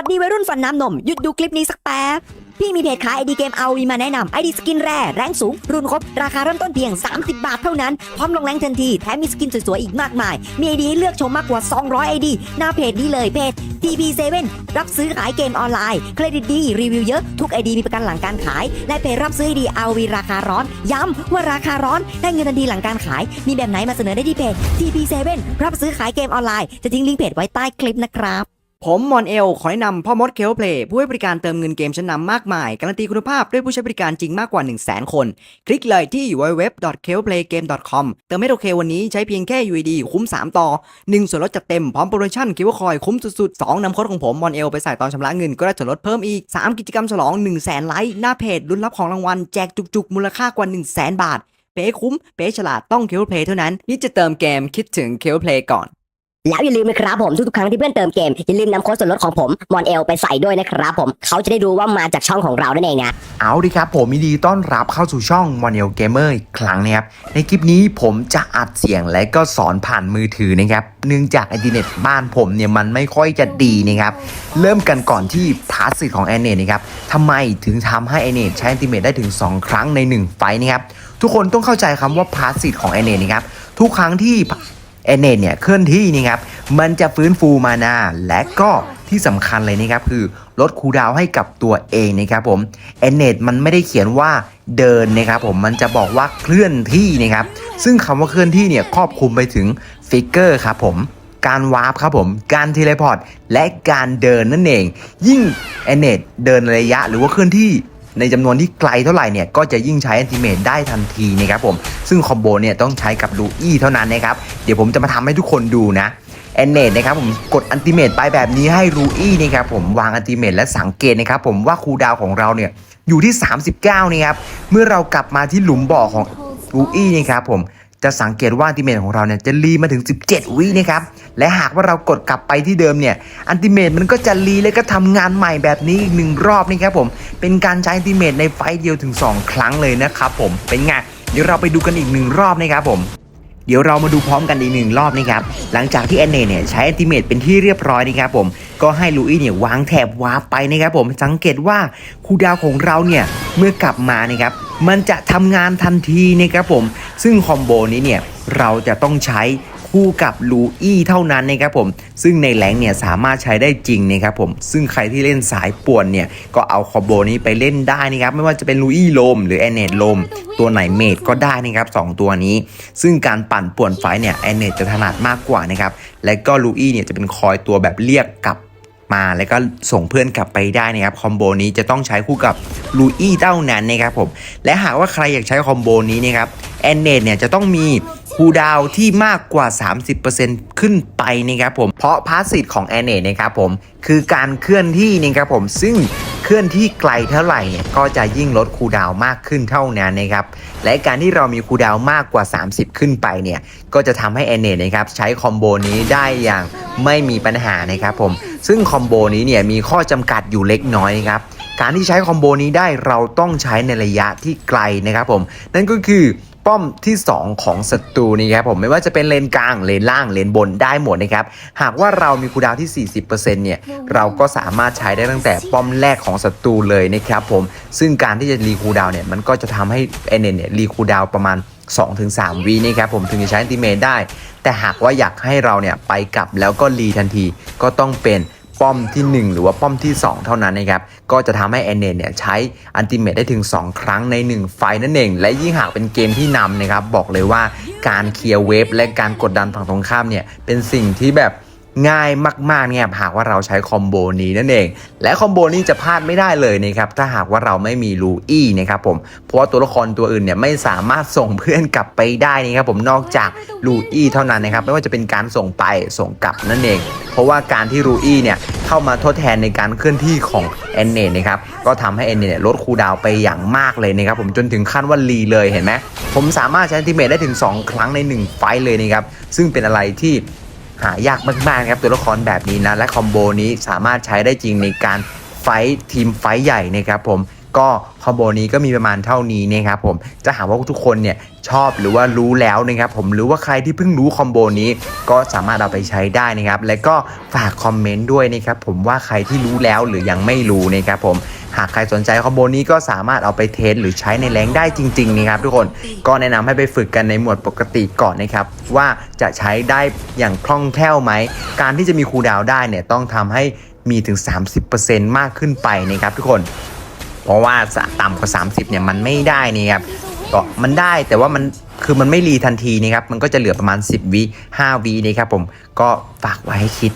ปัดดีวัยรุ่นฟันน้ำนม หยุดดูคลิปนี้สักแป๊บ พี่มีเพจขายไอดีเกมเอาวีมาแนะนำไอดีสกินแร่แรงสูง รุ่นครบ ราคาเริ่มต้นเพียง 30 บาทเท่านั้น พร้อมลงแรงทันที แถมมีสกินสวยๆ อีกมากมาย มีไอดีให้เลือกชมมากกว่า 200 ไอดี หน้าเพจนี้เลยเพจ TP7 รับซื้อขายเกมออนไลน์ เครดิตดีรีวิวเยอะทุกไอดีมีประกันหลังการขาย และเพจรับซื้อไอดีเอาวีราคาร้อน ย้ำว่าราคาร้อนได้เงินทันทีหลังการขาย มีแบบไหนมาเสนอได้ที่เพจ TP7 รับซื้อขายเกมออนไลน์จะทิ้งลิงก์เพจไว้ใต้คลิปนะครับ ผมมอนเอล ขอแนะนำพ่อมดเคลเพลย์ผู้ให้บริการเติมเงินเกมชั้นนำมากมาย การันตีคุณภาพด้วยผู้ใช้บริการจริงมากกว่า 1 0 0 0 0แคน คลิกเลยที่ www.killplaygame.com เติมให้โอเควันนี้ใช้เพียงแค่ UID คุ้ม 3 ต่อ 1 ส่วนลดจัดเต็ม พร้อมโปรโมชั่นคิวคอยคุ้มสุดๆ 2นำโค้ดของผมมอนเอล ไปใส่ตอนชำระเงินก็ได้ส่วนลดเพิ่มอีก 3 กิจกรรมฉลอง 1 0 0 0 0แสนไลค์หน้าเพจลุ้นรับของรางวัลแจกจุกๆมูลค่ากว่า 1 0 0 0 0แสนบาท เป๊คุ้มเป๊ฉลาดต้องเคลเพลย์เท่านั้นนี่จะเติมเกมคิดถึงเคลเพลย์ก่อน แล้วอย่าลืมนะครับผมทุกๆครั้งที่เพื่อนเติมเกมอย่าลืมนำโค้ดส่วนลดของผมมอนเอลไปใส่ด้วยนะครับผมเขาจะได้รู้ว่ามาจากช่องของเรานั่นเองนะ เอาดิครับผมยินดีต้อนรับเข้าสู่ช่อง m o n e l Gamer อีกครั้งนะครับ ในคลิปนี้ผมจะอัดเสียงและก็สอนผ่านมือถือนะครับ เนื่องจากอินเทอร์เน็ตบ้านผมเนี่ยมันไม่ค่อยจะดีนะครับ เริ่มกันก่อนที่พาสซีของแอนเนตนะครับทำไมถึงทำให้แอนเนตใช้อันติเมตได้ถึง 2 ครั้งใน 1 ไฟนะครับทุกคนต้องเข้าใจคำว่าพาสซีของแอนเนตนะครับทุกครั้งที่ แอนเนตเนี่ยเคลื่อนที่นี่ครับมันจะฟื้นฟูมานาและก็ที่สำคัญเลยนะครับคือลดคูดาวให้กับตัวเองนะครับผมแอนเนตมันไม่ได้เขียนว่าเดินนะครับผมมันจะบอกว่าเคลื่อนที่นะครับซึ่งคำว่าเคลื่อนที่เนี่ยครอบคลุมไปถึงฟิกเกอร์ครับผมการวาร์ปครับผม การเทเลพอร์ต และการเดินนั่นเอง ยิ่งแอนเนตเดินระยะหรือว่าเคลื่อนที่ ในจำนวนที่ไกลเท่าไหร่เนี่ยก็จะยิ่งใช้อันติเมตได้ทันทีนะครับผม ซึ่งคอมโบเนี่ยต้องใช้กับลูอี้เท่านั้นนะครับ เดี๋ยวผมจะมาทำให้ทุกคนดูนะแอนเนตนะครับผมกดอันติเมตไปแบบนี้ให้รูอี้นะครับผมวางอันติเมตและสังเกตนะครับผมว่าคูดาวของเราเนี่ยอยู่ที่ 39นี่ครับเมื่อเรากลับมาที่หลุมบ่อของรูอี้นะครับผม จะสังเกตว่าอันติเมตของเราเนี่ยจะรีมาถึง 17 วินะครับ และหากว่าเรากดกลับไปที่เดิมเนี่ยอันติเมตมันก็จะรีและก็ทำงานใหม่แบบนี้อีกหนึ่งรอบนี่ครับผม เป็นการใช้อันติเมตในไฟต์เดียวถึง 2 ครั้งเลยนะครับผม เป็นไง เดี๋ยวเราไปดูกันอีกหนึ่งรอบนะครับผมเดี๋ยวเรามาดูพร้อมกันอีกหนึ่งรอบนะครับ หลังจากที่แอนเน่เนี่ยใช้อันติเมตเป็นที่เรียบร้อยนะครับผม ก็ให้ลูอี้เนี่ยวางแถบวาร์ปไปนะครับผม สังเกตว่าคูดาวของเราเนี่ยเมื่อกลับมานะครับ มันจะทำงานทันทีนะครับผม ซึ่งคอมโบนี้เนี่ยเราจะต้องใช้คู่กับลูอี้เท่านั้นนะครับผม ซึ่งในแหลงเนี่ยสามารถใช้ได้จริงนะครับผม ซึ่งใครที่เล่นสายป่วนเนี่ยก็เอาคอมโบนี้ไปเล่นได้นะครับ ไม่ว่าจะเป็นลูอี้ลมหรือแอนเนตลม ตัวไหนเมดก็ได้นะครับสองตัวนี้ ซึ่งการปั่นป่วนไฟเนี่ยแอนเนตจะถนัดมากกว่านะครับ และก็ลูอี้เนี่ยจะเป็นคอยตัวแบบเรียกกลับ มาแล้วก็ส่งเพื่อนกลับไปได้นะครับคอมโบนี้จะต้องใช้คู่กับลูอี้เท่านั้นนะครับผมและหากว่าใครอยากใช้คอมโบนี้นะครับแอนเนตเนี่ยจะต้องมีคูดาวที่มากกว่า 30%ขึ้นไปนะครับผมเพราะพาสซีฟของแอนเนตนะครับผมคือการเคลื่อนที่นะครับผมซึ่งเคลื่อนที่ไกลเท่าไหร่เนี่ยก็จะยิ่งลดคูดาวมากขึ้นเท่านั้นนะครับและการที่เรามีคูดาวมากกว่า 30 ขึ้นไปเนี่ยก็จะทำให้แอนเนตนะครับใช้คอมโบนี้ได้อย่างไม่มีปัญหานะครับผม ซึ่งคอมโบนี้เนี่ยมีข้อจำกัดอยู่เล็กน้อยครับการที่ใช้คอมโบนี้ได้เราต้องใช้ในระยะที่ไกลนะครับผมนั่นก็คือ ป้อมที่ 2 ของศัตรูนี่ครับผมไม่ว่าจะเป็นเลนกลางเลนล่างเลนบนได้หมดนะครับหากว่าเรามีคูลดาวน์ที่ 40%เนี่ยเราก็สามารถใช้ได้ตั้งแต่ป้อมแรกของศัตรูเลยนะครับผมซึ่งการที่จะรีคูลดาวน์เนี่ยมันก็จะทำให้เอเนเนี่ยรีคูลดาวน์ประมาณ 2-3วินะครับผมถึงจะใช้อันติเมตได้ แต่หากว่าอยากให้เราเนี่ยไปกลับแล้วก็รีทันทีก็ต้องเป็น ป้อมที่ 1 หรือว่าป้อมที่ 2 เท่านั้นนะครับ ก็จะทำให้แอนเนเนี่ยใช้อันติเมตได้ถึง 2 ครั้งใน 1 ไฟนั่นเอง และยิ่งหากเป็นเกมที่นำนะครับ บอกเลยว่าการเคลียร์เวฟและการกดดันฝั่งตรงข้ามเนี่ยเป็นสิ่งที่แบบ ง่ายมากๆเนี่ยหากว่าเราใช้คอมโบนี้นั่นเอง และคอมโบนี้จะพลาดไม่ได้เลยนะครับถ้าหากว่าเราไม่มีลูอี้นะครับผมเพราะว่าตัวละครตัวอื่นเนี่ยไม่สามารถส่งเพื่อนกลับไปได้นะครับผมนอกจากลูอี้เท่านั้นนะครับไม่ว่าจะเป็นการส่งไปส่งกลับนั่นเอง เพราะว่าการที่ลูอี้เนี่ยเข้ามาทดแทนในการเคลื่อนที่ของแอนเนตนะครับก็ทำให้แอนเนตลดคูดาวไปอย่างมากเลยนะครับผมจนถึงขั้นว่ารีเลยเห็นไหมผมสามารถใช้อันติเมตได้ถึง 2 ครั้งใน 1 ไฟเลยนะครับซึ่งเป็นอะไรที่ หายากมากๆนะครับตัวละครแบบนี้นะและคอมโบนี้สามารถใช้ได้จริงในการไฟทีมไฟใหญ่นะครับผม ก็คอมโบนี้ก็มีประมาณเท่านี้นะครับผมจะหาว่าทุกคนเนี่ยชอบหรือว่ารู้แล้วนะครับผมหรือว่าใครที่เพิ่งรู้คอมโบนี้ก็สามารถเอาไปใช้ได้นะครับและก็ฝากคอมเมนต์ด้วยนะครับผมว่าใครที่รู้แล้วหรือยังไม่รู้นะครับผมหากใครสนใจคอมโบนี้ก็สามารถเอาไปเทสหรือใช้ในแรงได้จริงๆนะครับทุกคนก็แนะนำให้ไปฝึกกันในหมวดปกติก่อนนะครับว่าจะใช้ได้อย่างคล่องแคล่วไหมการที่จะมีคูดาวได้เนี่ยต้องทำให้มีถึง 30%มากขึ้นไปนะครับทุกคน เพราะว่าต่ำกว่า 30เนี่ยมันไม่ได้นี่ครับก็มันได้แต่ว่ามันคือมันไม่รีทันทีนะครับมันก็จะเหลือประมาณ 10วิ5วินะครับผมก็ฝากไว้ให้คิด